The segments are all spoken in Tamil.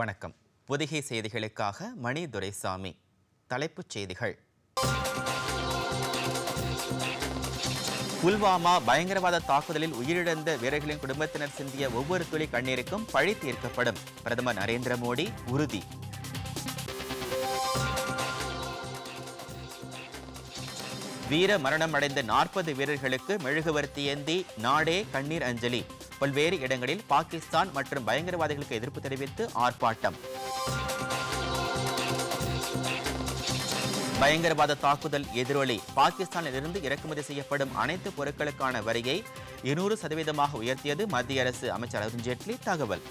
வணக்கம். பொதிகை செய்திகளுக்காக மணி துரைசாமி. தலைப்புச் செய்திகள். புல்வாமா பயங்கரவாத தாக்குதலில் உயிரிழந்த வீரர்களின் குடும்பத்தினர் சிந்திய ஒவ்வொரு துளி கண்ணீருக்கும் பழி தீர்க்கப்படும். பிரதமர் நரேந்திர மோடி உறுதி. வீர மரணம் அடைந்த நாற்பது வீரர்களுக்கு மெழுகுவர்த்தி ஏந்தி நாடே கண்ணீர் அஞ்சலி. பல்வேறு இடங்களில் பாகிஸ்தான் மற்றும் பயங்கரவாதிகளுக்கு எதிர்ப்பு தெரிவித்து ஆர்ப்பாட்டம். பயங்கரவாத தாக்குதல் எதிரொலி. பாகிஸ்தானிலிருந்து இறக்குமதி செய்யப்படும் அனைத்து பொருட்களுக்கான வரியை இருநூறு சதவீதமாக உயர்த்தியது மத்திய அரசு. அமைச்சர் அருண்ஜேட்லி தகவல்.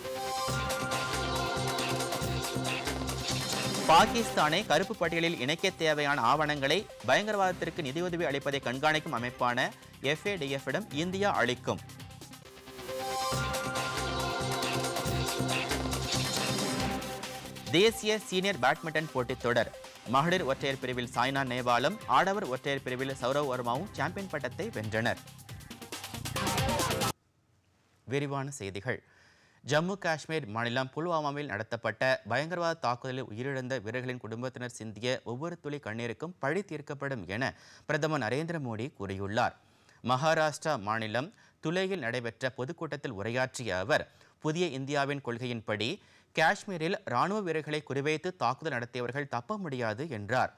பாகிஸ்தானை கருப்பு பட்டியலில் இணைக்க தேவையான ஆவணங்களை பயங்கரவாதத்திற்கு நிதியுதவி அளிப்பதை கண்காணிக்கும் அமைப்பான FATF இந்தியா அளிக்கும். தேசிய சீனியர் பேட்மிண்டன் போட்டித் தொடர். மகளிர் ஒற்றையர் பிரிவில் சாய்னா நேவாலும் ஆடவர் ஒற்றையர் பிரிவில் சௌரவ் வர்மாவும் சாம்பியன் பட்டத்தை வென்றனர். விரிவான செய்திகள். ஜம்மு காஷ்மீர் மாநிலம் புல்வாமாவில் நடத்தப்பட்ட பயங்கரவாத தாக்குதலில் உயிரிழந்த வீரர்களின் குடும்பத்தினர் சிந்திய ஒவ்வொரு துளி கண்ணீருக்கும் பழி தீர்க்கப்படும் என பிரதமர் நரேந்திர மோடி கூறியுள்ளார். மகாராஷ்டிரா மாநிலம் துலேயில் நடைபெற்ற பொதுக்கூட்டத்தில் உரையாற்றிய அவர் புதிய இந்தியாவின் கொள்கையின்படி காஷ்மீரில் ராணுவ வீரர்களை குறிவைத்து தாக்குதல் நடத்தியவர்கள் தப்ப முடியாது என்றார்.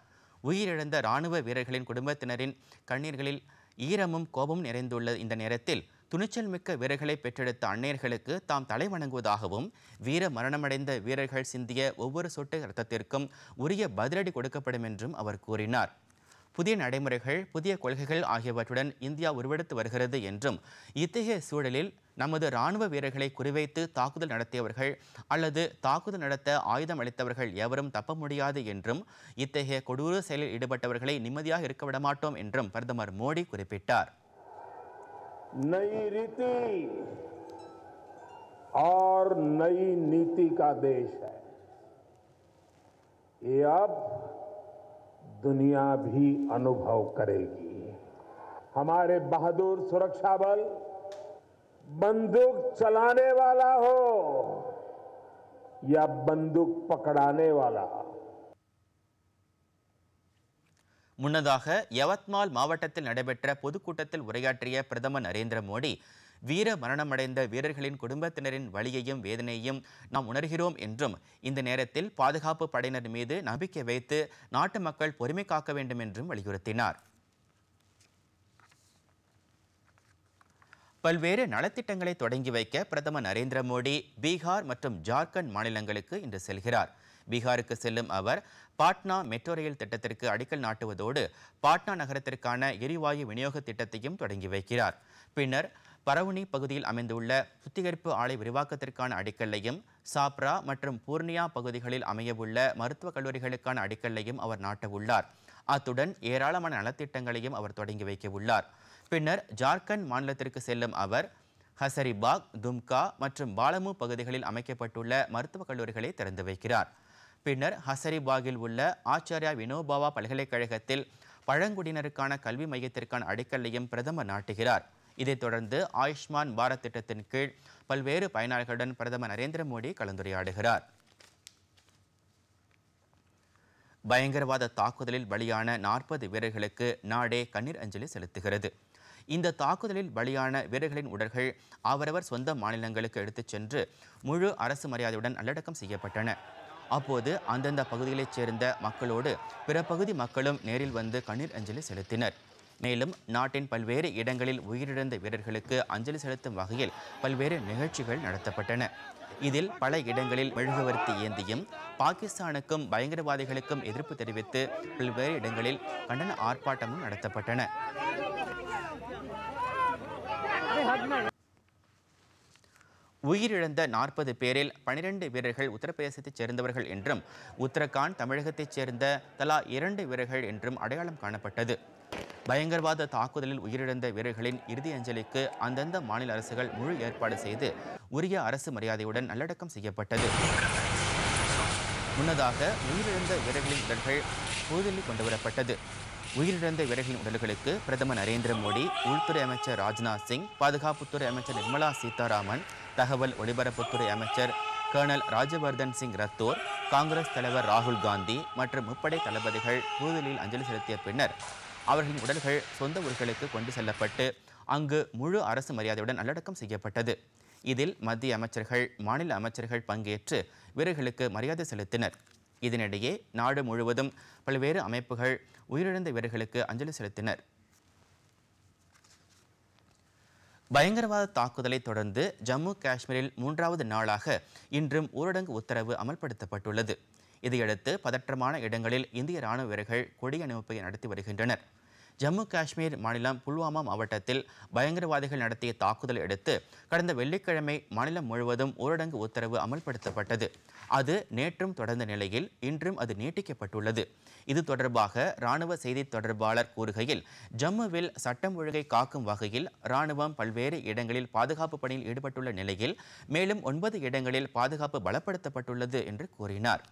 உயிரிழந்த ராணுவ வீரர்களின் குடும்பத்தினரின் கண்ணீர்களில் ஈரமும் கோபமும் நிறைந்துள்ள இந்த நேரத்தில் துணிச்சல் மிக்க வீரர்களை பெற்றெடுத்த அன்னையர்களுக்கு தாம் தலை வணங்குவதாகவும் வீர மரணமடைந்த வீரர்கள் சிந்திய ஒவ்வொரு சொட்டு இரத்தத்திற்கும் உரிய பதிலடி கொடுக்கப்படும் என்றும் அவர் கூறினார். புதிய நடைமுறைகள் புதிய கொள்கைகள் ஆகியவற்றுடன் இந்தியா உருவெடுத்து வருகிறது என்றும் இத்தகைய சூழலில் நமது ராணுவ வீரர்களை குறிவைத்து தாக்குதல் நடத்தியவர்கள் அல்லது தாக்குதல் நடத்த ஆயுதம் அளித்தவர்கள் எவரும் தப்ப முடியாது என்றும் இத்தகைய கொடூர செயலில் ஈடுபட்டவர்களை நிம்மதியாக இருக்க விடமாட்டோம் என்றும் பிரதமர் மோடி குறிப்பிட்டார் नई रीति और नई नीति का देश है ये अब दुनिया भी अनुभव करेगी हमारे बहादुर सुरक्षा बल बंदूक चलाने वाला हो या बंदूक पकड़ाने वाला முன்னதாக யவத்மால் மாவட்டத்தில் நடைபெற்ற பொதுக்கூட்டத்தில் உரையாற்றிய பிரதமர் நரேந்திர மோடி வீர மரணமடைந்த வீரர்களின் குடும்பத்தினரின் வழியையும் வேதனையையும் நாம் உணர்கிறோம் என்றும் இந்த நேரத்தில் பாதுகாப்பு படையினர் மீது நம்பிக்கை வைத்து நாட்டு மக்கள் பொறுமை காக்க வேண்டும் என்றும் வலியுறுத்தினார். பல்வேறு நலத்திட்டங்களை தொடங்கி வைக்க பிரதமர் நரேந்திர மோடி பீகார் மற்றும் ஜார்க்கண்ட் மாநிலங்களுக்கு இன்று செல்கிறார். பீகாருக்கு செல்லும் அவர் பாட்னா மெட்ரோ ரயில் திட்டத்திற்கு அடிக்கல் நாட்டுவதோடு பாட்னா நகரத்திற்கான எரிவாயு விநியோக திட்டத்தையும் தொடங்கி வைக்கிறார். பின்னர் பரவுனி பகுதியில் அமைந்துள்ள சுத்திகரிப்பு ஆலை விரிவாக்கத்திற்கான அடிக்கல்லையும் சாப்ரா மற்றும் பூர்ணியா பகுதிகளில் அமையவுள்ள மருத்துவக் கல்லூரிகளுக்கான அடிக்கல்லையும் அவர் நாட்டவுள்ளார். அத்துடன் ஏராளமான நலத்திட்டங்களையும் அவர் தொடங்கி வைக்கவுள்ளார். பின்னர் ஜார்க்கண்ட் மாநிலத்திற்கு செல்லும் அவர் ஹசரிபாக் தும்கா மற்றும் பாலமு பகுதிகளில் அமைக்கப்பட்டுள்ள மருத்துவக் கல்லூரிகளை திறந்து வைக்கிறார். பின்னர் ஹசரிபாகில் உள்ள ஆச்சாரியா வினோபாவா பல்கலைக்கழகத்தில் பழங்குடியினருக்கான கல்வி மையத்திற்கான அடிக்கல்லையும் பிரதமர் நாட்டுகிறார். இதைத் தொடர்ந்து ஆயுஷ்மான் பாரத் திட்டத்தின் கீழ் பல்வேறு பயனாளிகளுடன் பிரதமர் நரேந்திர மோடி கலந்துரையாடுகிறார். பயங்கரவாத தாக்குதலில் பலியான நாற்பது வீரர்களுக்கு நாடே கண்ணீர் அஞ்சலி செலுத்துகிறது. இந்த தாக்குதலில் பலியான வீரர்களின் உடல்கள் அவரவர் சொந்த மாநிலங்களுக்கு எடுத்துச் சென்று முழு அரசு மரியாதையுடன் நல்லடக்கம் செய்யப்பட்டன. அப்போது அந்தந்த பகுதிகளைச் சேர்ந்த மக்களோடு பிற பகுதி மக்களும் நேரில் வந்து கண்ணீர் அஞ்சலி செலுத்தினர். மேலும் நாட்டின் பல்வேறு இடங்களில் உயிரிழந்த வீரர்களுக்கு அஞ்சலி செலுத்தும் வகையில் பல்வேறு நிகழ்ச்சிகள் நடத்தப்பட்டன. இதில் பல இடங்களில் மெழுகுவர்த்தி ஏந்தியும் பாகிஸ்தானுக்கும் பயங்கரவாதிகளுக்கும் எதிர்ப்பு தெரிவித்து பல்வேறு இடங்களில் கண்டன ஆர்ப்பாட்டமும் நடத்தப்பட்டன. உயிரிழந்த நாற்பது பேரில் பனிரெண்டு வீரர்கள் உத்தரப்பிரதேசத்தைச் சேர்ந்தவர்கள் என்றும் உத்தரகாண்ட் தமிழகத்தைச் சேர்ந்த தலா இரண்டு வீரர்கள் என்றும் அடையாளம் காணப்பட்டது. பயங்கரவாத தாக்குதலில் உயிரிழந்த வீரர்களின் இறுதி அஞ்சலிக்கு அந்தந்த மாநில அரசுகள் முழு ஏற்பாடு செய்து உரிய அரசு மரியாதையுடன் நல்லடக்கம் செய்யப்பட்டது. முன்னதாக உயிரிழந்த வீரர்களின் உடல்கள் புதுதில்லி கொண்டுவரப்பட்டது. உயிரிழந்த வீரர்களின் உடல்களுக்கு பிரதமர் நரேந்திர மோடி உள்துறை அமைச்சர் ராஜ்நாத் சிங் பாதுகாப்புத்துறை அமைச்சர் நிர்மலா சீதாராமன் தகவல் ஒலிபரப்புத்துறை அமைச்சர் கர்னல் ராஜவர்தன் சிங் ரத்தோர் காங்கிரஸ் தலைவர் ராகுல் காந்தி மற்றும் முப்படை தளபதிகள் புதுதில்லியில் அஞ்சலி செலுத்திய பின்னர் அவர்களின் உடல்கள் சொந்த ஊர்களுக்கு கொண்டு செல்லப்பட்டு அங்கு முழு அரசு மரியாதையுடன் நல்லடக்கம் செய்யப்பட்டது. இதில் மத்திய அமைச்சர்கள் மாநில அமைச்சர்கள் பங்கேற்று வீரர்களுக்கு மரியாதை செலுத்தினர். இதனிடையே நாடு முழுவதும் பல்வேறு அமைப்புகள் உயிரிழந்த வீரர்களுக்கு அஞ்சலி செலுத்தினர். பயங்கரவாத தாக்குதலை தொடர்ந்து ஜம்மு காஷ்மீரில் மூன்றாவது நாளாக இன்றும் ஊரடங்கு உத்தரவு அமல்படுத்தப்பட்டுள்ளது. இதையடுத்து பதற்றமான இடங்களில் இந்திய ராணுவ வீரர்கள் கொடி நடத்தி வருகின்றனர். ஜம்மு காஷ்மீர் மாநிலம் புல்வாமா மாவட்டத்தில் பயங்கரவாதிகள் நடத்திய தாக்குதலை அடுத்து கடந்த வெள்ளிக்கிழமை மாநிலம் முழுவதும் ஊரடங்கு உத்தரவு அமல்படுத்தப்பட்டது. அது நேற்றும் தொடர்ந்த நிலையில் இன்றும் அது நீட்டிக்கப்பட்டுள்ளது. இது தொடர்பாக ராணுவ செய்தி தொடர்பாளர் கூறுகையில் ஜம்முவில் சட்டம் ஒழுங்கை காக்கும் வகையில் ராணுவம் பல்வேறு இடங்களில் பாதுகாப்பு பணியில் ஈடுபட்டுள்ள நிலையில் மேலும் ஒன்பது இடங்களில் பாதுகாப்பு பலப்படுத்தப்பட்டுள்ளது என்று கூறினார்.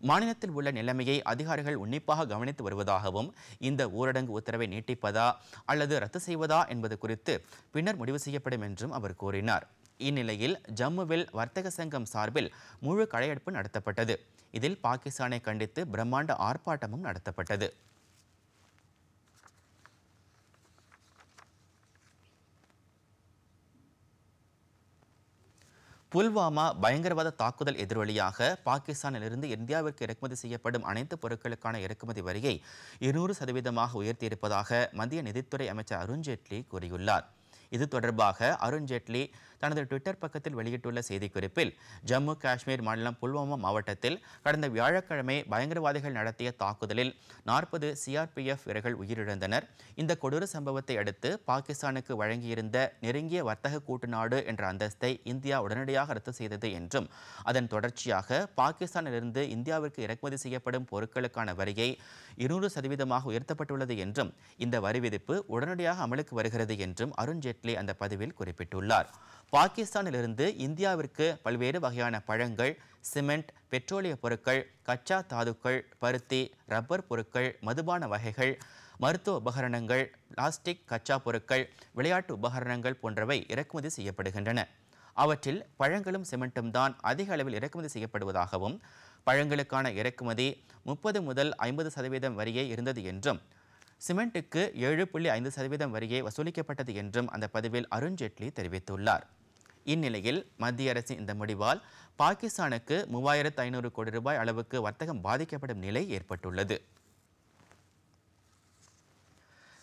மாநிலத்தில் உள்ள நிலைமையை அதிகாரிகள் உன்னிப்பாக கவனித்து வருவதாகவும் இந்த ஊரடங்கு உத்தரவை நீட்டிப்பதா அல்லது ரத்து செய்வதா என்பது குறித்து பின்னர் முடிவு செய்யப்படும் என்றும் அவர் கூறினார். இந்நிலையில் ஜம்முவில் வர்த்தக சங்கம் சார்பில் முழு கடையெடுப்பு நடத்தப்பட்டது. இதில் பாகிஸ்தானை கண்டித்து பிரம்மாண்ட ஆர்ப்பாட்டமும் நடத்தப்பட்டது. புல்வாமா பயங்கரவாத தாக்குதல் எதிரொலியாக பாகிஸ்தானிலிருந்து இந்தியாவிற்கு இறக்குமதி செய்யப்படும் அனைத்து பொருட்களுக்கான இறக்குமதி வரியை இருநூறு சதவீதமாக உயர்த்தியிருப்பதாக மத்திய நிதித்துறை அமைச்சர் அருண்ஜேட்லி கூறியுள்ளார். இது தொடர்பாக அருண்ஜேட்லி தனது ட்விட்டர் பக்கத்தில் வெளியிட்டுள்ள செய்திக்குறிப்பில் ஜம்மு காஷ்மீர் மாநிலம் புல்வாமா மாவட்டத்தில் கடந்த வியாழக்கிழமை பயங்கரவாதிகள் நடத்திய தாக்குதலில் நாற்பது சிஆர்பிஎஃப் வீரர்கள் உயிரிழந்தனர். இந்த கொடூர சம்பவத்தை அடுத்து பாகிஸ்தானுக்கு வழங்கியிருந்த நெருங்கிய வர்த்தக கூட்டு நாடு என்ற அந்தஸ்தை இந்தியா உடனடியாக ரத்து செய்தது என்றும் அதன் தொடர்ச்சியாக பாகிஸ்தானிலிருந்து இந்தியாவிற்கு இறக்குமதி செய்யப்படும் பொருட்களுக்கான வரியை இருநூறு சதவீதமாக உயர்த்தப்பட்டுள்ளது என்றும் இந்த வரி விதிப்பு உடனடியாக அமலுக்கு வருகிறது என்றும் அருண்ஜேட்லி அந்த பதிவில் குறிப்பிட்டுள்ளார். பாகிஸ்தானிலிருந்து இந்தியாவிற்கு பல்வேறு வகையான பழங்கள் சிமெண்ட் பெட்ரோலிய பொருட்கள் கச்சா தாதுக்கள் பருத்தி ரப்பர் பொருட்கள் மதுபான வகைகள் மருத்துவ உபகரணங்கள் பிளாஸ்டிக் கச்சா பொருட்கள் விளையாட்டு உபகரணங்கள் போன்றவை இறக்குமதி செய்யப்படுகின்றன. அவற்றில் பழங்களும் சிமெண்ட்டும் தான் அதிக அளவில் இறக்குமதி செய்யப்படுவதாகவும் பழங்களுக்கான இறக்குமதி முப்பது முதல் ஐம்பது சதவீதம் வரியே இருந்தது என்றும் சிமெண்ட்டுக்கு ஏழு புள்ளி ஐந்து சதவீதம் வரியே வசூலிக்கப்பட்டது என்றும் அந்த பதிவில் அருண்ஜேட்லி தெரிவித்துள்ளார். இந்நிலையில் மத்திய அரசின் இந்த முடிவால் பாகிஸ்தானுக்கு மூவாயிரத்து ஐநூறு கோடி ரூபாய் அளவுக்கு வர்த்தகம் பாதிக்கப்படும் நிலை ஏற்பட்டுள்ளது.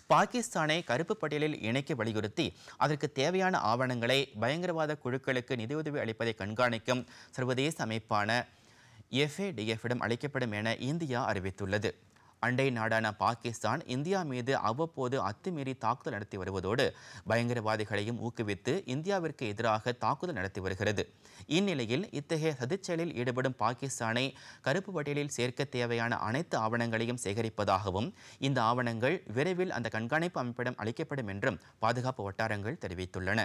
பாகிஸ்தானை கருப்பு பட்டியலில் இணைக்க வலியுறுத்தி அதற்கு தேவையான ஆவணங்களை பயங்கரவாத குழுக்களுக்கு நிதியுதவி அளிப்பதை கண்காணிக்கும் சர்வதேச அமைப்பான எஃப்ஏடிஎஃபிடம் அளிக்கப்படும் என இந்தியா அறிவித்துள்ளது. அண்டை நாடான பாகிஸ்தான் இந்தியா மீது அவ்வப்போது அத்துமீறி தாக்குதல் நடத்தி வருவதோடு பயங்கரவாதிகளையும் ஊக்குவித்து இந்தியாவிற்கு எதிராக தாக்குதல் நடத்தி வருகிறது. இந்நிலையில் இத்தகைய சதிச்செயலில் ஈடுபடும் பாகிஸ்தானை கருப்பு பட்டியலில் சேர்க்க தேவையான அனைத்து ஆவணங்களையும் சேகரிப்பதாகவும் இந்த ஆவணங்கள் விரைவில் அந்த கண்காணிப்பு அமைப்பிடம் அளிக்கப்படும் என்றும் பாதுகாப்பு வட்டாரங்கள் தெரிவித்துள்ளன.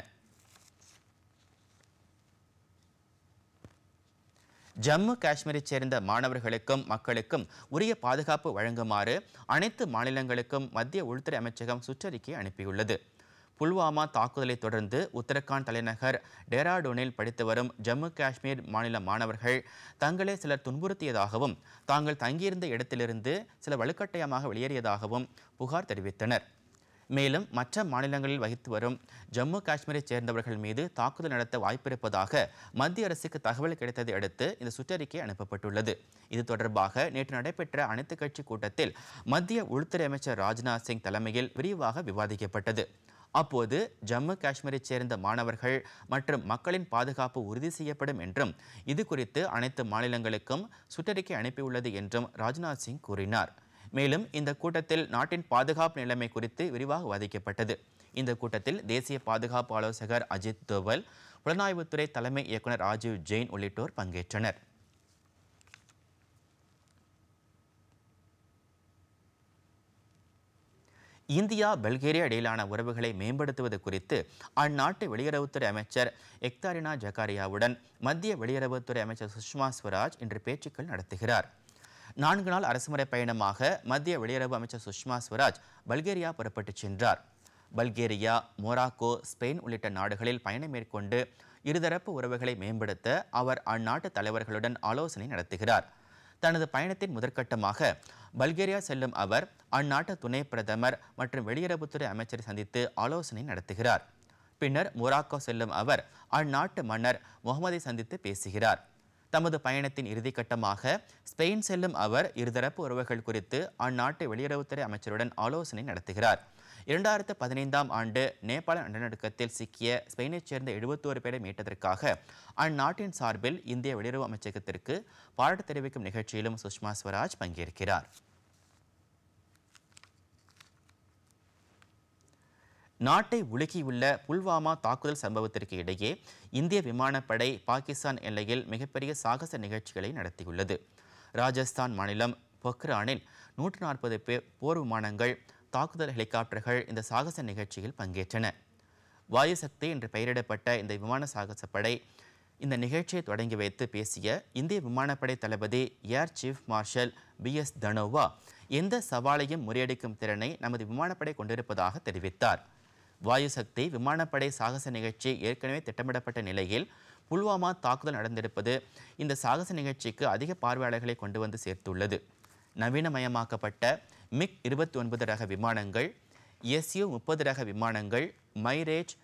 ஜம்மு காஷ்மீரைச் சேர்ந்த மாணவர்களுக்கும் மக்களுக்கும் உரிய பாதுகாப்பு வழங்குமாறு அனைத்து மாநிலங்களுக்கும் மத்திய உள்துறை அமைச்சகம் சுற்றறிக்கை அனுப்பியுள்ளது. புல்வாமா தாக்குதலை தொடர்ந்து உத்தரகாண்ட் தலைநகர் டேராடூனில் படித்து வரும் ஜம்மு காஷ்மீர் மாநில மாணவர்கள் தங்களை சிலர் துன்புறுத்தியதாகவும் தாங்கள் தங்கியிருந்த இடத்திலிருந்து சில வலுக்கட்டாயமாக வெளியேறியதாகவும் புகார் தெரிவித்தனர். மேலும் மற்ற மாநிலங்களில் வகித்து வரும் ஜம்மு காஷ்மீரைச் சேர்ந்தவர்கள் மீது தாக்குதல் நடத்த வாய்ப்பிருப்பதாக மத்திய அரசுக்கு தகவல் கிடைத்ததை அடுத்து இந்த சுற்றறிக்கை அனுப்பப்பட்டுள்ளது. இது தொடர்பாக நேற்று நடைபெற்ற அனைத்துக் கட்சி கூட்டத்தில் மத்திய உள்துறை அமைச்சர் ராஜ்நாத் சிங் தலைமையில் விரிவாக விவாதிக்கப்பட்டது. அப்போது ஜம்மு காஷ்மீரைச் சேர்ந்த மாணவர்கள் மற்றும் மக்களின் பாதுகாப்பு உறுதி செய்யப்படும் என்றும் இது குறித்து அனைத்து மாநிலங்களுக்கும் சுற்றறிக்கை அனுப்பியுள்ளது என்றும் ராஜ்நாத் சிங் கூறினார். மேலும் இந்த கூட்டத்தில் நாட்டின் பாதுகாப்பு நிலைமை குறித்து விரிவாக விவாதிக்கப்பட்டது. இந்த கூட்டத்தில் தேசிய பாதுகாப்பு ஆலோசகர் அஜித் தோவல் புலனாய்வுத்துறை தலைமை இயக்குனர் ராஜீவ் ஜெயின் உள்ளிட்டோர் பங்கேற்றனர். இந்தியா பல்கேரியா இடையிலான உறவுகளை மேம்படுத்துவது குறித்து அந்நாட்டு வெளியுறவுத்துறை அமைச்சர் எக்தாரினா ஜக்காரியாவுடன் மத்திய வெளியுறவுத்துறை அமைச்சர் சுஷ்மா ஸ்வராஜ் இன்று பேச்சுக்கள் நடத்துகிறார். நான்கு நாள் அரசுமுறை பயணமாக மத்திய வெளியுறவு அமைச்சர் சுஷ்மா ஸ்வராஜ் பல்கேரியா புறப்பட்டுச் சென்றார். பல்கேரியா மொராக்கோ ஸ்பெயின் உள்ளிட்ட நாடுகளில் பயணம் மேற்கொண்டு இருதரப்பு உறவுகளை மேம்படுத்த அவர் அந்நாட்டு தலைவர்களுடன் ஆலோசனை நடத்துகிறார். தனது பயணத்தின் முதற்கட்டமாக பல்கேரியா செல்லும் அவர் அந்நாட்டு துணை பிரதமர் மற்றும் வெளியுறவுத்துறை அமைச்சரை சந்தித்து ஆலோசனை நடத்துகிறார். பின்னர் மொராக்கோ செல்லும் அவர் அந்நாட்டு மன்னர் முகமதை சந்தித்து பேசுகிறார். தமது பயணத்தின் இறுதிக்கட்டமாக ஸ்பெயின் செல்லும் அவர் இருதரப்பு உறவுகள் குறித்து அந்நாட்டு வெளியுறவுத்துறை அமைச்சருடன் ஆலோசனை நடத்துகிறார். இரண்டாயிரத்து பதினைந்தாம் ஆண்டு நேபாள நிலநடுக்கத்தில் சிக்கிய ஸ்பெயினைச் சேர்ந்த எழுபத்தோரு பேரை மீட்டதற்காக அந்நாட்டின் சார்பில் இந்திய வெளியுறவு அமைச்சகத்திற்கு பாராட்டு தெரிவிக்கும் நிகழ்ச்சியிலும் சுஷ்மா ஸ்வராஜ் பங்கேற்கிறார். நாட்டை உலுக்கியுள்ள புல்வாமா தாக்குதல் சம்பவத்திற்கு இடையே இந்திய விமானப்படை பாகிஸ்தான் எல்லையில் மிகப்பெரிய சாகச நிகழ்ச்சிகளை நடத்தியுள்ளது. ராஜஸ்தான் மாநிலம் பொக்ரானில் நூற்று நாற்பது பேர் போர் விமானங்கள் தாக்குதல் ஹெலிகாப்டர்கள் இந்த சாகச நிகழ்ச்சியில் பங்கேற்றன. வாயு சக்தி என்று பெயரிடப்பட்ட இந்த விமான சாகச படை இந்த நிகழ்ச்சியை தொடங்கி வைத்து பேசிய இந்திய விமானப்படை தளபதி air chief marshal B S Dhanoa எந்த சவாலையும் முறியடிக்கும் திறனை நமது விமானப்படை கொண்டிருப்பதாக தெரிவித்தார். வாயு சக்தி விமானப்படை சாகச நிகழ்ச்சி ஏற்கனவே திட்டமிடப்பட்ட நிலையில் புல்வாமா தாக்குதல் நடந்திருப்பது இந்த சாகச நிகழ்ச்சிக்கு அதிக பார்வையாளர்களை கொண்டு வந்து சேர்த்துள்ளது. நவீனமயமாக்கப்பட்ட மிக் இருபத்தி ஒன்பது ரக விமானங்கள் எஸ்யூ முப்பது ரக விமானங்கள் மைரேஜ்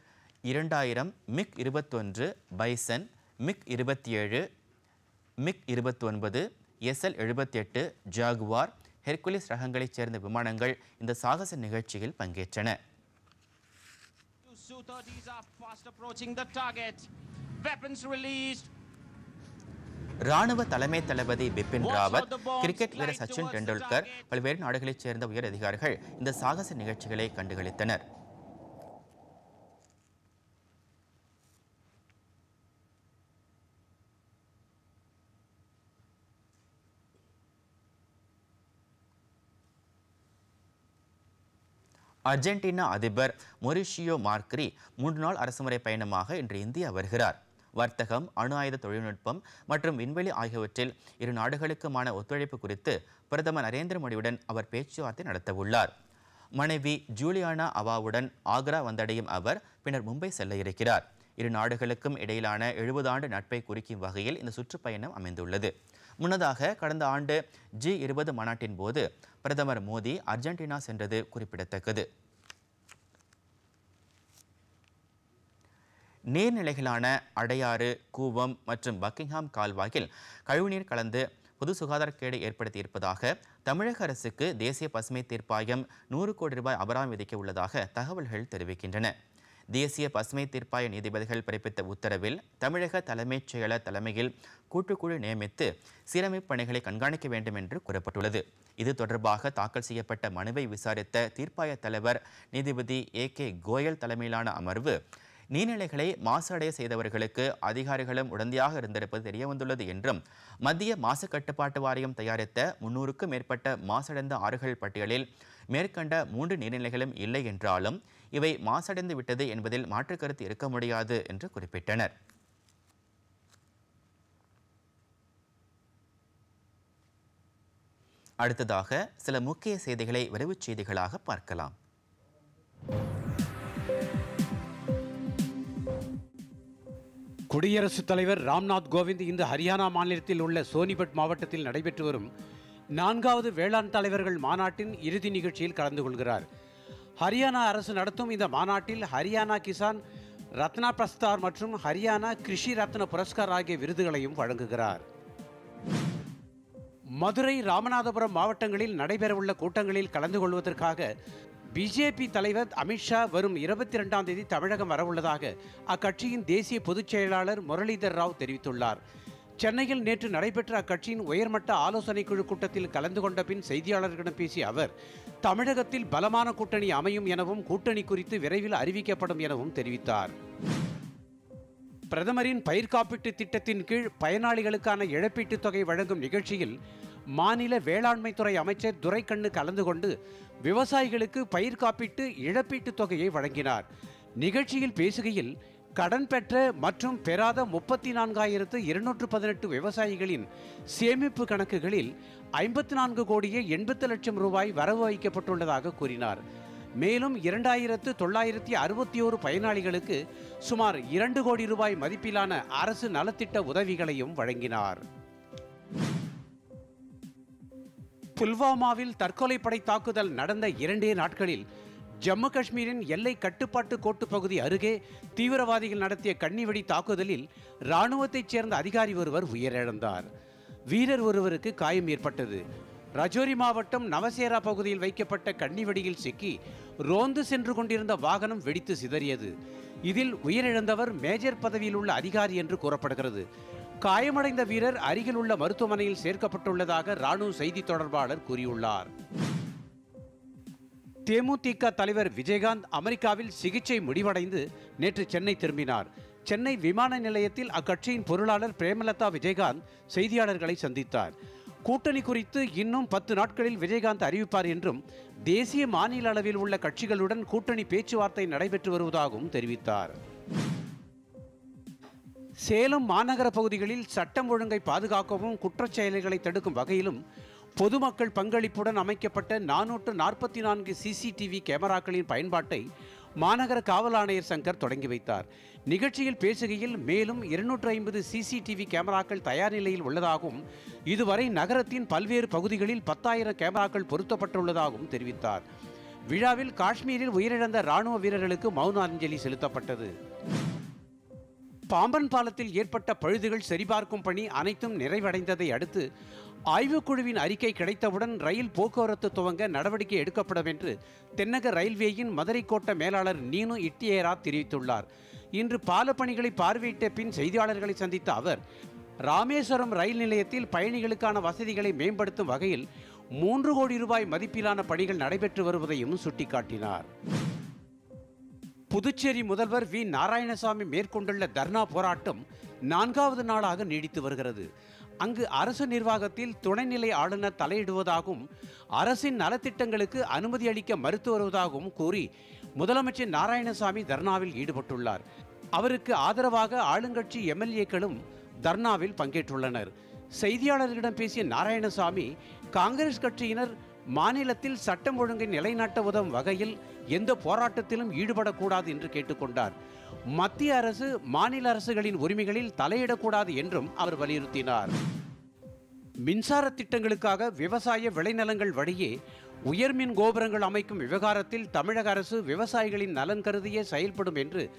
இரண்டாயிரம் மிக் இருபத்தொன்று பைசன் மிக் இருபத்தி ஏழு மிக் இருபத்தொன்பது எஸ்எல் எழுபத்தெட்டு ஜாகுவார் ஹெர்குலிஸ் ரகங்களைச் சேர்ந்த விமானங்கள் இந்த சாகச நிகழ்ச்சியில் பங்கேற்றன. Su-30s are fast approaching the target. Weapons released. ராணுவ தலைமை தளபதி பிபின் ராவத் கிரிக்கெட் வீரர் சச்சின் டெண்டுல்கர் பல்வேறு நாடுகளைச் சேர்ந்த உயர் அதிகாரிகள் இந்த சாகச நிகழ்ச்சிகளை கண்டுகளித்தனர் அர்ஜென்டினா அதிபர் மொரிஷியோ மார்க்ரி மூன்று நாள் அரசுமுறை பயணமாக இன்று இந்தியா வருகிறார். வர்த்தகம் அணு ஆயுத தொழில்நுட்பம் மற்றும் விண்வெளி ஆகியவற்றில் இரு நாடுகளுக்குமான ஒத்துழைப்பு குறித்து பிரதமர் நரேந்திர மோடியுடன் அவர் பேச்சுவார்த்தை நடத்தவுள்ளார். மனைவி ஜூலியானா அவாவுடன் ஆக்ரா வந்தடையும் அவர் பின்னர் மும்பை செல்ல இருக்கிறார். இரு நாடுகளுக்கும் இடையிலான எழுபது ஆண்டு நட்பை குறிக்கும் வகையில் இந்த சுற்றுப்பயணம் அமைந்துள்ளது. முன்னதாக கடந்த ஆண்டு ஜி இருபது மாநாட்டின் போது பிரதமர் மோடி அர்ஜென்டினா சென்றது குறிப்பிடத்தக்கது. நீர்நிலைகளான அடையாறு கூவம் மற்றும் பக்கிங்ஹாம் கால்வாயில் கழிவுநீர் கலந்து பொது சுகாதாரக்கேடு ஏற்படுத்தியிருப்பதாக தமிழக அரசுக்கு தேசிய பசுமை தீர்ப்பாயம் நூறு கோடி ரூபாய் அபராதம் விதிக்க உள்ளதாக தகவல்கள் தெரிவிக்கின்றன. தேசிய பசுமை தீர்ப்பாய நீதிபதிகள் பிறப்பித்த உத்தரவில் தமிழக தலைமைச் செயலர் தலைமையில் கூட்டுக்குழு நியமித்து சீரமைப்பு பணிகளை கண்காணிக்க வேண்டும் என்று கூறப்பட்டுள்ளது. இது தொடர்பாக தாக்கல் செய்யப்பட்ட மனுவை விசாரித்த தீர்ப்பாய தலைவர் நீதிபதி ஏ கே கோயல் தலைமையிலான அமர்வு நீர்நிலைகளை மாசடைய செய்தவர்களுக்கு அதிகாரிகளும் உடந்தையாக இருந்திருப்பது தெரியவந்துள்ளது என்றும் மத்திய மாசு கட்டுப்பாட்டு வாரியம் தயாரித்த முன்னூறுக்கும் மேற்பட்ட மாசடைந்த ஆறுகள் பட்டியலில் மேற்கண்ட மூன்று நீர்நிலைகளும் இல்லை என்றாலும் இவை மாசடைந்து விட்டது என்பதில் மாற்றுக்கருத்து இருக்க முடியாது என்று குறிப்பிட்டனர். அடுத்ததாக சில முக்கிய செய்திகளை விரைவுச் செய்திகளாக பார்க்கலாம். குடியரசுத் தலைவர் ராம்நாத் கோவிந்த் இன்று ஹரியானா மாநிலத்தில் உள்ள சோனிபட் மாவட்டத்தில் நடைபெற்று வரும் நான்காவது வேளாண் தலைவர்கள் மாநாட்டின் இறுதி நிகழ்ச்சியில் கலந்து கொள்கிறார். ஹரியானா அரசு நடத்தும் இந்த மாநாட்டில் ஹரியானா கிசான் ரத்னா பிரஸ்தார் மற்றும் ஹரியானா கிருஷி ரத்ன புரஸ்கார் ஆகிய விருதுகளையும் வழங்குகிறார். மதுரை ராமநாதபுரம் மாவட்டங்களில் நடைபெறவுள்ள கூட்டங்களில் கலந்து கொள்வதற்காக பிஜேபி தலைவர் அமித்ஷா வரும் இருபத்தி ரெண்டாம் தேதி தமிழகம் வரவுள்ளதாக அக்கட்சியின் தேசிய பொதுச் செயலாளர் முரளிதர் ராவ் தெரிவித்துள்ளார். சென்னையில் நேற்று நடைபெற்ற அக்கட்சியின் உயர்மட்ட ஆலோசனைக் குழு கூட்டத்தில் கலந்து கொண்ட பின் செய்தியாளர்களிடம் பேசிய அவர் தமிழகத்தில் பலமான கூட்டணி அமையும் எனவும் கூட்டணி குறித்து விரைவில் அறிவிக்கப்படும் எனவும் தெரிவித்தார். பிரதமரின் பயிர் காப்பீட்டு திட்டத்தின் கீழ் பயனாளிகளுக்கான இழப்பீட்டுத் தொகை வழங்கும் நிகழ்ச்சியில் மாநில வேளாண்மைத்துறை அமைச்சர் துரைக்கண்ணு கலந்து கொண்டு விவசாயிகளுக்கு பயிர் காப்பீட்டு இழப்பீட்டுத் தொகையை வழங்கினார். நிகழ்ச்சியில் பேசுகையில் கடன் பெற்ற மற்றும் பெறாத முப்பத்தி நான்காயிரத்து இருநூற்று பதினெட்டு விவசாயிகளின் சேமிப்பு கணக்குகளில் ஐம்பத்தி நான்கு கோடியே எண்பத்து லட்சம் ரூபாய் வரவு வைக்கப்பட்டுள்ளதாக கூறினார். மேலும் இரண்டாயிரத்து தொள்ளாயிரத்தி அறுபத்தி ஓரு பயனாளிகளுக்கு சுமார் இரண்டு கோடி ரூபாய் மதிப்பிலான அரசு நலத்திட்ட உதவிகளையும் வழங்கினார். புல்வாமாவில் தற்கொலைப்படை தாக்குதல் நடந்த இரண்டே நாட்களில் ஜம்மு காஷ்மீரின் எல்லை கட்டுப்பாட்டு கோட்டு பகுதி அருகே தீவிரவாதிகள் நடத்திய கண்ணிவெடி தாக்குதலில் இராணுவத்தைச் சேர்ந்த அதிகாரி ஒருவர் உயிரிழந்தார். வீரர் ஒருவருக்கு காயம் ஏற்பட்டது. ரஜோரி மாவட்டம் நவசேரா பகுதியில் வைக்கப்பட்ட கண்ணிவெடியில் சிக்கி ரோந்து சென்று கொண்டிருந்த வாகனம் வெடித்து சிதறியது. இதில் உயிரிழந்தவர் மேஜர் பதவியில் உள்ள அதிகாரி என்று கூறப்படுகிறது. காயமடைந்த வீரர் அருகில் உள்ள மருத்துவமனையில் சேர்க்கப்பட்டுள்ளதாக ராணுவ செய்தி தொடர்பாளர் கூறியுள்ளார். தேமுதிக தலைவர் விஜயகாந்த் அமெரிக்காவில் சிகிச்சை முடிவடைந்து நேற்று சென்னை திரும்பினார். சென்னை விமான நிலையத்தில் அக்கட்சியின் பொருளாளர் பிரேமலதா விஜயகாந்த் செய்தியாளர்களை சந்தித்தார். கூட்டணி குறித்து இன்னும் பத்து நாட்களில் விஜயகாந்த் அறிவிப்பார் என்றும் தேசிய மாநில அளவில் உள்ள கட்சிகளுடன் கூட்டணி பேச்சுவார்த்தை நடைபெற்று வருவதாகவும் தெரிவித்தார். சேலம் மாநகர பகுதிகளில் சட்டம் ஒழுங்கை பாதுகாக்கவும் குற்றச்செயல்களை தடுக்கும் வகையிலும் பொதுமக்கள் பங்களிப்புடன் அமைக்கப்பட்ட நானூற்று நாற்பத்தி நான்கு சிசிடிவி கேமராக்களின் பயன்பாட்டை மாநகர காவல் ஆணையர் சங்கர் தொடங்கி வைத்தார். நிகழ்ச்சியில் பேசுகையில் மேலும் இருநூற்று ஐம்பது சிசிடிவி கேமராக்கள் தயார் நிலையில் உள்ளதாகவும் இதுவரை நகரத்தின் பல்வேறு பகுதிகளில் பத்தாயிரம் கேமராக்கள் பொருத்தப்பட்டுள்ளதாகவும் தெரிவித்தார். விழாவில் காஷ்மீரில் உயிரிழந்த ராணுவ வீரர்களுக்கு மௌன அஞ்சலி செலுத்தப்பட்டது. பாம்பன் பாலத்தில் ஏற்பட்ட பழுதுகள் சரிபார்க்கும் பணி அனைத்தும் நிறைவடைந்ததை அடுத்து ஆய்வுக்குழுவின் அறிக்கை கிடைத்தவுடன் ரயில் போக்குவரத்து துவங்க நடவடிக்கை எடுக்கப்படும் என்று தென்னக ரயில்வேயின் மதுரை கோட்ட மேலாளர் நீனு இட்டியேரா தெரிவித்துள்ளார். இன்று பால பணிகளை பார்வையிட்ட பின் செய்தியாளர்களை சந்தித்த அவர் ராமேஸ்வரம் ரயில் நிலையத்தில் பயணிகளுக்கான வசதிகளை மேம்படுத்தும் வகையில் மூன்று கோடி ரூபாய் மதிப்பிலான பணிகள் நடைபெற்று வருவதையும் சுட்டிக்காட்டினார். புதுச்சேரி முதல்வர் வி. நாராயணசாமி மேற்கொண்டுள்ள தர்ணா போராட்டம் நான்காவது நாளாக நீடித்து வருகிறது. அங்கு அரசு நிர்வாகத்தில் துணைநிலை ஆளுநர் தலையிடுவதாகவும் அரசின் நலத்திட்டங்களுக்கு அனுமதி அளிக்க மறுத்து வருவதாகவும் கூறி முதலமைச்சர் நாராயணசாமி தர்ணாவில் ஈடுபட்டுள்ளார். அவருக்கு ஆதரவாக ஆளுங்கட்சி எம்எல்ஏக்களும் தர்ணாவில் பங்கேற்றுள்ளனர். செய்தியாளர்களிடம் பேசிய நாராயணசாமி காங்கிரஸ் கட்சியினர் மாநிலத்தில் சட்டம் ஒழுங்கை நிலைநாட்ட உதவும் வகையில் எந்த போராட்டத்திலும் ஈடுபடக்கூடாது என்று கேட்டுக்கொண்டார். மத்திய அரசு மாநில அரசுகளின் உரிமைகளில் தலையிடக்கூடாது என்றும் அவர் வலியுறுத்தினார். மின்சார திட்டங்களுக்காக விவசாய விளைநிலங்கள் வழியே உயர்மின் கோபுரங்கள் அமைக்கும் விவகாரத்தில் தமிழக அரசு விவசாயிகளின் நலன் கருதியே செயல்படும் என்று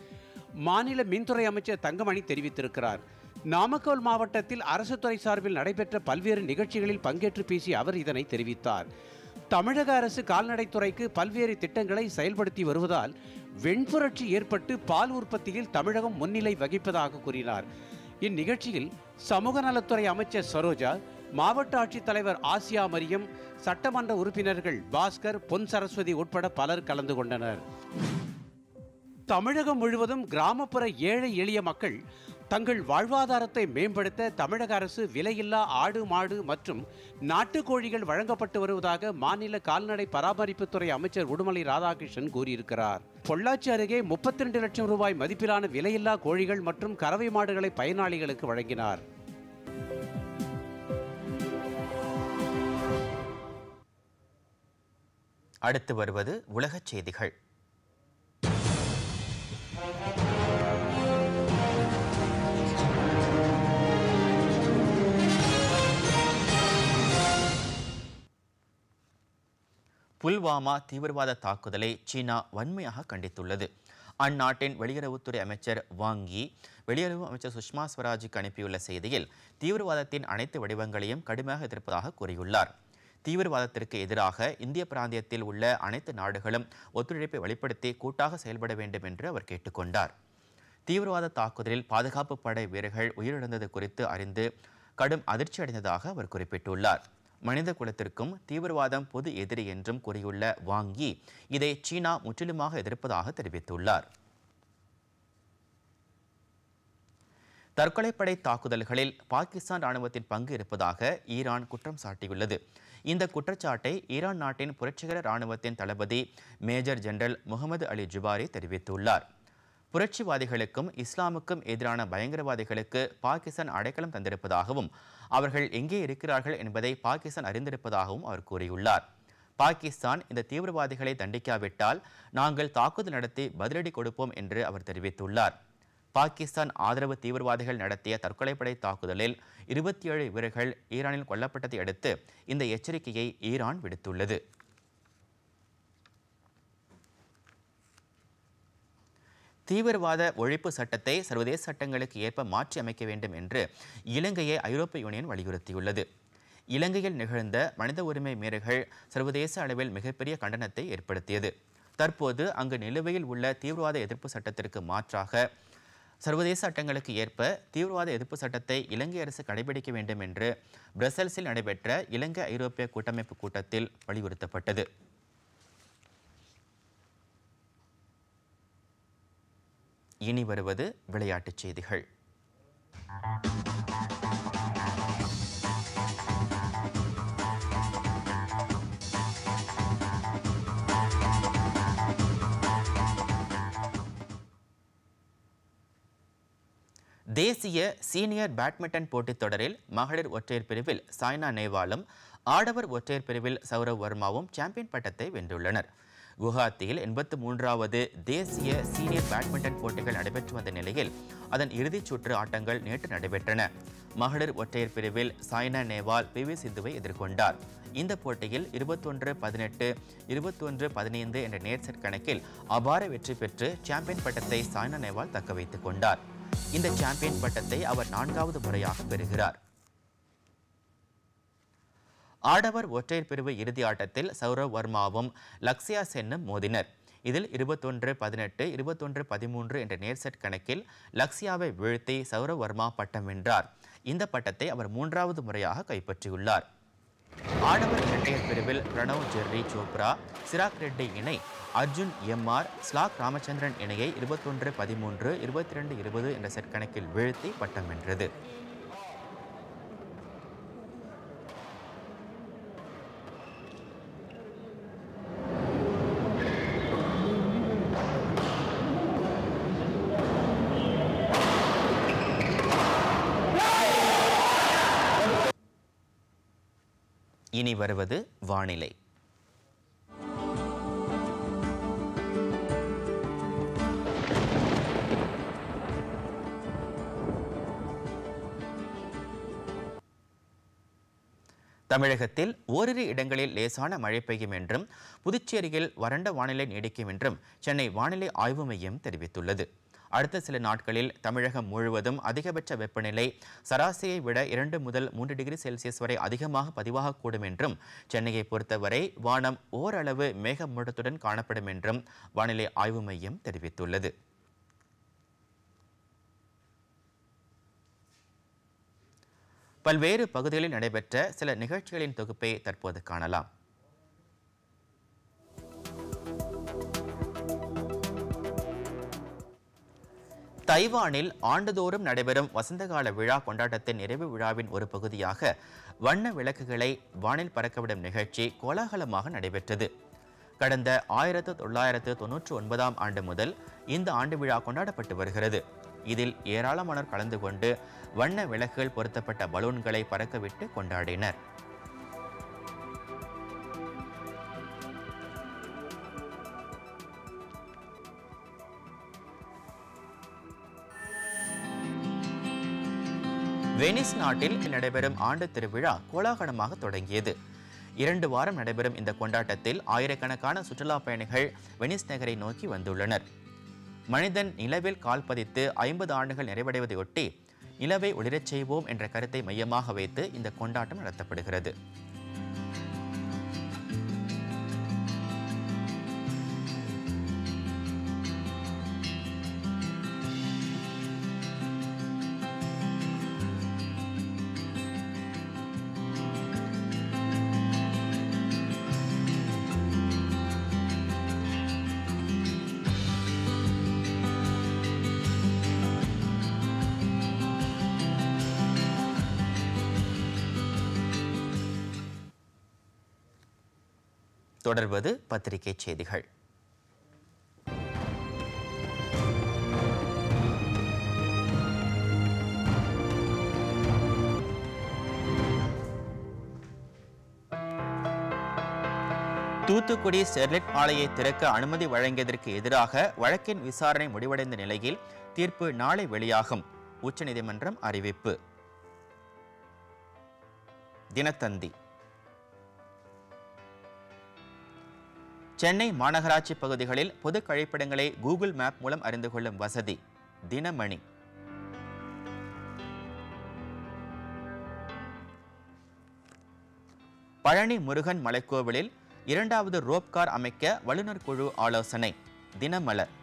மாநில மின்துறை அமைச்சர் தங்கமணி தெரிவித்திருக்கிறார். நாமக்கல் மாவட்டத்தில் அரசு துறை சார்பில் நடைபெற்ற பல்வேறு நிகழ்ச்சிகளில் பங்கேற்று பேசிய அவர் இதனை தெரிவித்தார். தமிழக அரசு கால்நடைத்துறைக்கு பல்வேறு திட்டங்களை செயல்படுத்தி வருவதால் வெண்புரட்சி ஏற்பட்டு பால் உற்பத்தியில் தமிழகம் முன்னிலை வகிப்பதாக கூறினார். இந்நிகழ்ச்சியில் சமூக நலத்துறை அமைச்சர் சரோஜா மாவட்ட ஆட்சித்தலைவர் ஆசியா மரியம் சட்டமன்ற உறுப்பினர்கள் பாஸ்கர் பொன் சரஸ்வதி உட்பட பலர் கலந்து கொண்டனர். தமிழகம் முழுவதும் கிராமப்புற ஏழை எளிய மக்கள் தங்கள் வாழ்வாதாரத்தை மேம்படுத்த தமிழக அரசு விலையில்லா ஆடு மாடு மற்றும் நாட்டுக்கோழிகள் வழங்கப்பட்டு வருவதாக மாநில கால்நடை பராமரிப்புத்துறை அமைச்சர் உடுமலை ராதாகிருஷ்ணன் கூறியிருக்கிறார். பொள்ளாச்சி அருகே முப்பத்தி ரெண்டு லட்சம் ரூபாய் மதிப்பிலான விலையில்லா கோழிகள் மற்றும் கறவை மாடுகளை பயனாளிகளுக்கு வழங்கினார். அடுத்து வருவது உலகச் செய்திகள். புல்வாமா தீவிரவாத தாக்குதலை சீனா வன்மையாக கண்டித்துள்ளது. அந்நாட்டின் வெளியுறவுத்துறை அமைச்சர் வாங்கி வெளியுறவு அமைச்சர் சுஷ்மா ஸ்வராஜுக்கு அனுப்பியுள்ள செய்தியில் தீவிரவாதத்தின் அனைத்து வடிவங்களையும் கடுமையாக எதிர்ப்பதாக கூறியுள்ளார். தீவிரவாதத்திற்கு எதிராக இந்திய பிராந்தியத்தில் உள்ள அனைத்து நாடுகளும் ஒத்துழைப்பை வெளிப்படுத்தி கூட்டாக செயல்பட வேண்டும் என்று அவர் கேட்டுக்கொண்டார் தீவிரவாத தாக்குதலில் பாதுகாப்பு படை வீரர்கள் உயிரிழந்தது குறித்து அறிந்து கடும் அதிர்ச்சி அடைந்ததாக அவர் குறிப்பிட்டுள்ளார். மனித குலத்திற்கும் தீவிரவாதம் பொது எதிரி என்றும் கூறியுள்ள வாங் யி இதை சீனா முற்றிலுமாக எதிர்ப்பதாக தெரிவித்துள்ளார். தற்கொலைப்படை தாக்குதல்களில் பாகிஸ்தான் ராணுவத்தின் பங்கு இருப்பதாக ஈரான் குற்றம் சாட்டியுள்ளது. இந்த குற்றச்சாட்டை ஈரான் நாட்டின் புரட்சிகர ராணுவத்தின் தளபதி மேஜர் ஜெனரல் முகமது அலி ஜுபாரி தெரிவித்துள்ளார். புரட்சிவாதிகளுக்கும் இஸ்லாமுக்கும் எதிரான பயங்கரவாதிகளுக்கு பாகிஸ்தான் அடைக்கலம் தந்திருப்பதாகவும் அவர்கள் எங்கே இருக்கிறார்கள் என்பதை பாகிஸ்தான் அறிந்திருப்பதாகவும் அவர் கூறியுள்ளார். பாகிஸ்தான் இந்த தீவிரவாதிகளை தண்டிக்காவிட்டால் நாங்கள் தாக்குதல் நடத்தி பதிலடி கொடுப்போம் என்று அவர் தெரிவித்துள்ளார். பாகிஸ்தான் ஆதரவு தீவிரவாதிகள் நடத்திய தற்கொலைப்படை தாக்குதலில் இருபத்தி ஏழு வீரர்கள் ஈரானில் கொல்லப்பட்டதை அடுத்து இந்த எச்சரிக்கையை ஈரான் விடுத்துள்ளது. தீவிரவாத ஒழிப்பு சட்டத்தை சர்வதேச சட்டங்களுக்கு ஏற்ப மாற்றி அமைக்க வேண்டும் என்று இலங்கையை ஐரோப்பிய யூனியன் வலியுறுத்தியுள்ளது. இலங்கையில் நிகழ்ந்த மனித உரிமை மீறல்கள் சர்வதேச அளவில் மிகப்பெரிய கண்டனத்தை ஏற்படுத்தியது. தற்போது அங்கு நிலுவையில் உள்ள தீவிரவாத எதிர்ப்பு சட்டத்திற்கு மாற்றாக சர்வதேச சட்டங்களுக்கு ஏற்ப தீவிரவாத எதிர்ப்பு சட்டத்தை இலங்கை அரசு கடைபிடிக்க வேண்டும் என்று பிரசல்ஸில் நடைபெற்ற இலங்கை ஐரோப்பிய கூட்டமைப்பு கூட்டத்தில் வலியுறுத்தப்பட்டது. இனி வருவது விளையாட்டுச் செய்திகள். தேசிய சீனியர் பேட்மிண்டன் போட்டித் தொடரில் மகளிர் ஒற்றையர் பிரிவில் சாய்னா நேவாலும் ஆடவர் ஒற்றையர் பிரிவில் சௌரவ் வர்மாவும் சாம்பியன் பட்டத்தை வென்றுள்ளனர். குவஹாத்தியில் எண்பத்து மூன்றாவது தேசிய சீனியர் பேட்மிண்டன் போட்டிகள் நடைபெற்று வந்த நிலையில் அதன் இறுதிச் சுற்று ஆட்டங்கள் நேற்று நடைபெற்றன. மகளிர் ஒற்றையர் பிரிவில் சாய்னா நேவால் பி வி சிந்துவை எதிர்கொண்டார். இந்த போட்டியில் இருபத்தொன்று பதினெட்டு இருபத்தொன்று பதினைந்து என்ற நேர் செட் கணக்கில் அபார வெற்றி பெற்று சாம்பியன் பட்டத்தை சாய்னா நேவால் தக்க வைத்துக் கொண்டார். இந்த சாம்பியன் பட்டத்தை அவர் நான்காவது முறையாக பெறுகிறார். ஆடவர் ஒற்றையர் பிரிவு இறுதி ஆட்டத்தில் சௌரவ் வர்மாவும் லக்ஸியா சென்னும் மோதினர். இதில் இருபத்தொன்று பதினெட்டு இருபத்தொன்று பதிமூன்று என்ற நேர் செட் கணக்கில் லக்ஸியாவை வீழ்த்தி சௌரவ் வர்மா பட்டம் வென்றார். இந்த பட்டத்தை அவர் மூன்றாவது முறையாக கைப்பற்றியுள்ளார். ஆடவர் இரட்டையர் பிரிவில் பிரணவ் ஜெர்ரி சோப்ரா சிராக் ரெட்டி இணை அர்ஜுன் எம்ஆர் ஸ்லாக் ராமச்சந்திரன் இணையை இருபத்தொன்று பதிமூன்று இருபத்தி ரெண்டு இருபது என்ற செட் கணக்கில் வீழ்த்தி பட்டம் வென்றது. வருவது வானிலை. தமிழகத்தில் ஓரிரு இடங்களில் லேசான மழை பெய்யும் என்றும் புதுச்சேரியில் வறண்ட வானிலை நீடிக்கும் என்றும் சென்னை வானிலை ஆய்வு மையம் தெரிவித்துள்ளது. அடுத்த சில நாட்களில் தமிழகம் முழுவதும் அதிகபட்ச வெப்பநிலை சராசரியை விட இரண்டு முதல் மூன்று டிகிரி செல்சியஸ் வரை அதிகமாக பதிவாகக்கூடும் என்றும் சென்னையை பொறுத்தவரை வானம் ஓரளவு மேகமூட்டத்துடன் காணப்படும் என்றும் வானிலை ஆய்வு மையம் தெரிவித்துள்ளது. பல்வேறு பகுதிகளில் நடைபெற்ற சில நிகழ்ச்சிகளின் தொகுப்பை தற்போது காணலாம். தைவானில் ஆண்டுதோறும் நடைபெறும் வசந்தகால விழா கொண்டாட்டத்தின் நிறைவு விழாவின் ஒரு பகுதியாக வண்ண விளக்குகளை வானில் பறக்கவிடும் நிகழ்ச்சி கோலாகலமாக நடைபெற்றது. கடந்த ஆயிரத்து தொள்ளாயிரத்து தொன்னூற்று ஒன்பதாம் ஆண்டு முதல் இந்த ஆண்டு விழா கொண்டாடப்பட்டு வருகிறது. இதில் ஏராளமானோர் கலந்து கொண்டு வண்ண விளக்குகள் பொருத்தப்பட்ட பலூன்களை பறக்கவிட்டு கொண்டாடினர். வெனிஸ் நாட்டில் நடைபெறும் ஆண்டு திருவிழா கோலாகலமாக தொடங்கியது. இரண்டு வாரம் நடைபெறும் இந்த கொண்டாட்டத்தில் ஆயிரக்கணக்கான சுற்றுலா பயணிகள் வெனிஸ் நகரை நோக்கி வந்துள்ளனர். மனிதன் நிலவில் கால் பதித்து ஐம்பது ஆண்டுகள் நிறைவடைவதையொட்டி நிலவை ஒளிரச் செய்வோம் என்ற கருத்தை மையமாக வைத்து இந்த கொண்டாட்டம் நடத்தப்படுகிறது. தொடர்வது பத்திரிகை செய்திகள். தூத்துக்குடி ஸ்டெர்லைட் ஆலையை திறக்க அனுமதி வழங்கியதற்கு எதிராக வழக்கின் விசாரணை முடிவடைந்த நிலையில் தீர்ப்பு நாளை வெளியாகும். உச்சநீதிமன்றம் அறிவிப்பு. தினத்தந்தி. சென்னை மாநகராட்சி பகுதிகளில் பொது கழிப்பிடங்களை கூகுள் மேப் மூலம் அறிந்து கொள்ளும் வசதி. தினமணி. பழனி முருகன் மலைக்கோவிலில் இரண்டாவது ரோப்கார் அமைக்க வல்லுநர் குழு ஆலோசனை. தினமலர்.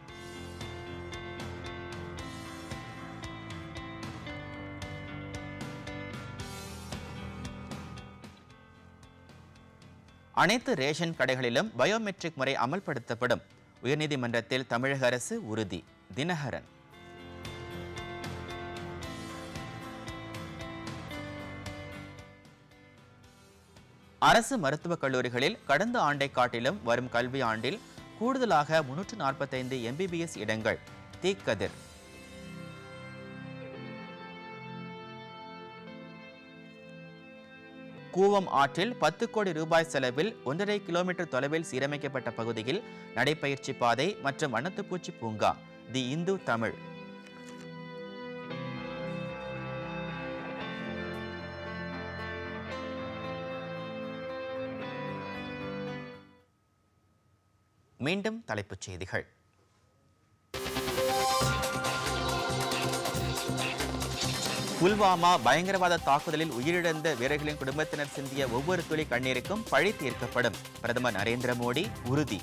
அனைத்து ரேஷன் கடைகளிலும் பயோமெட்ரிக் முறை அமல்படுத்தப்படும். உயர்நீதிமன்றத்தில் தமிழக அரசு உறுதி. தினகரன். அரசு மருத்துவக் கல்லூரிகளில் கடந்த ஆண்டை காட்டிலும் வரும் கல்வி ஆண்டில் கூடுதலாக முன்னூற்று நாற்பத்தைந்து எம்பிபிஎஸ் இடங்கள். தீக்கதிர். கூவம் ஆற்றில் பத்து கோடி ரூபாய் செலவில் ஒன்றரை கிலோமீட்டர் தொலைவில் சீரமைக்கப்பட்ட பகுதியில் நடைப்பயிற்சி பாதை மற்றும் வண்ணத்துப்பூச்சி பூங்கா. தி இந்து தமிழ். மீண்டும் தலைப்புச் செய்திகள். புல்வாமா பயங்கரவாத தாக்குதலில் உயிரிழந்த வீரர்களின் குடும்பத்தினர் சிந்திய ஒவ்வொரு துளி கண்ணீருக்கும் பழி தீர்க்கப்படும். பிரதமர் நரேந்திர மோடி உறுதி.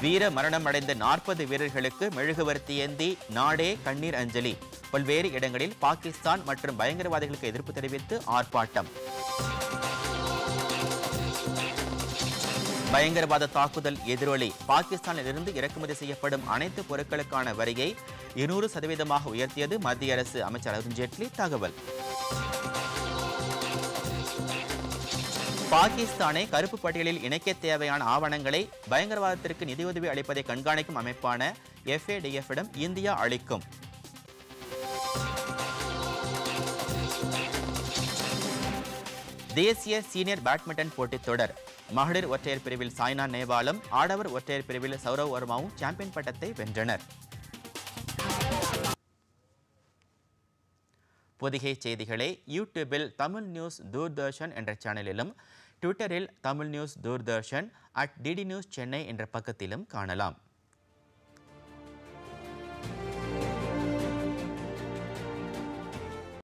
வீர மரணம் அடைந்த நாற்பது வீரர்களுக்கு மெழுகுவர்த்தி ஏந்தி நாடே கண்ணீர் அஞ்சலி. பல்வேறு இடங்களில் பாகிஸ்தான் மற்றும் பயங்கரவாதிகளுக்கு எதிர்ப்பு தெரிவித்து ஆர்ப்பாட்டம். பயங்கரவாத தாக்குதல் எதிரொலி. பாகிஸ்தானிலிருந்து இறக்குமதி செய்யப்படும் அனைத்து பொருட்களுக்கான வரியை இருநூறு சதவீதமாக உயர்த்தியது மத்திய அரசு. அமைச்சர் அருண்ஜேட்லி தகவல். பாகிஸ்தானை கருப்பு பட்டியலில் இணைக்க தேவையான ஆவணங்களை பயங்கரவாதத்திற்கு நிதியுதவி அளிப்பதை கண்காணிக்கும் அமைப்பான எஃப்ஏடிஎஃப் இடம் இந்தியா அளிக்கும். தேசிய சீனியர் பேட்மிண்டன் போட்டித் தொடர். மகளிர் ஒற்றையர் பிரிவில் சாய்னா நேவாலும் ஆடவர் ஒற்றையர் பிரிவில் சௌரவ் வர்மாவும் சாம்பியன் பட்டத்தை வென்றனர். பொதிகை செய்திகளை யூடியூபில் தமிழ் நியூஸ் தூர்தர்ஷன் என்ற சேனலிலும் ட்விட்டரில் Tamil news Doordarshan at DD news Chennai என்ற பக்கத்திலும் காணலாம்.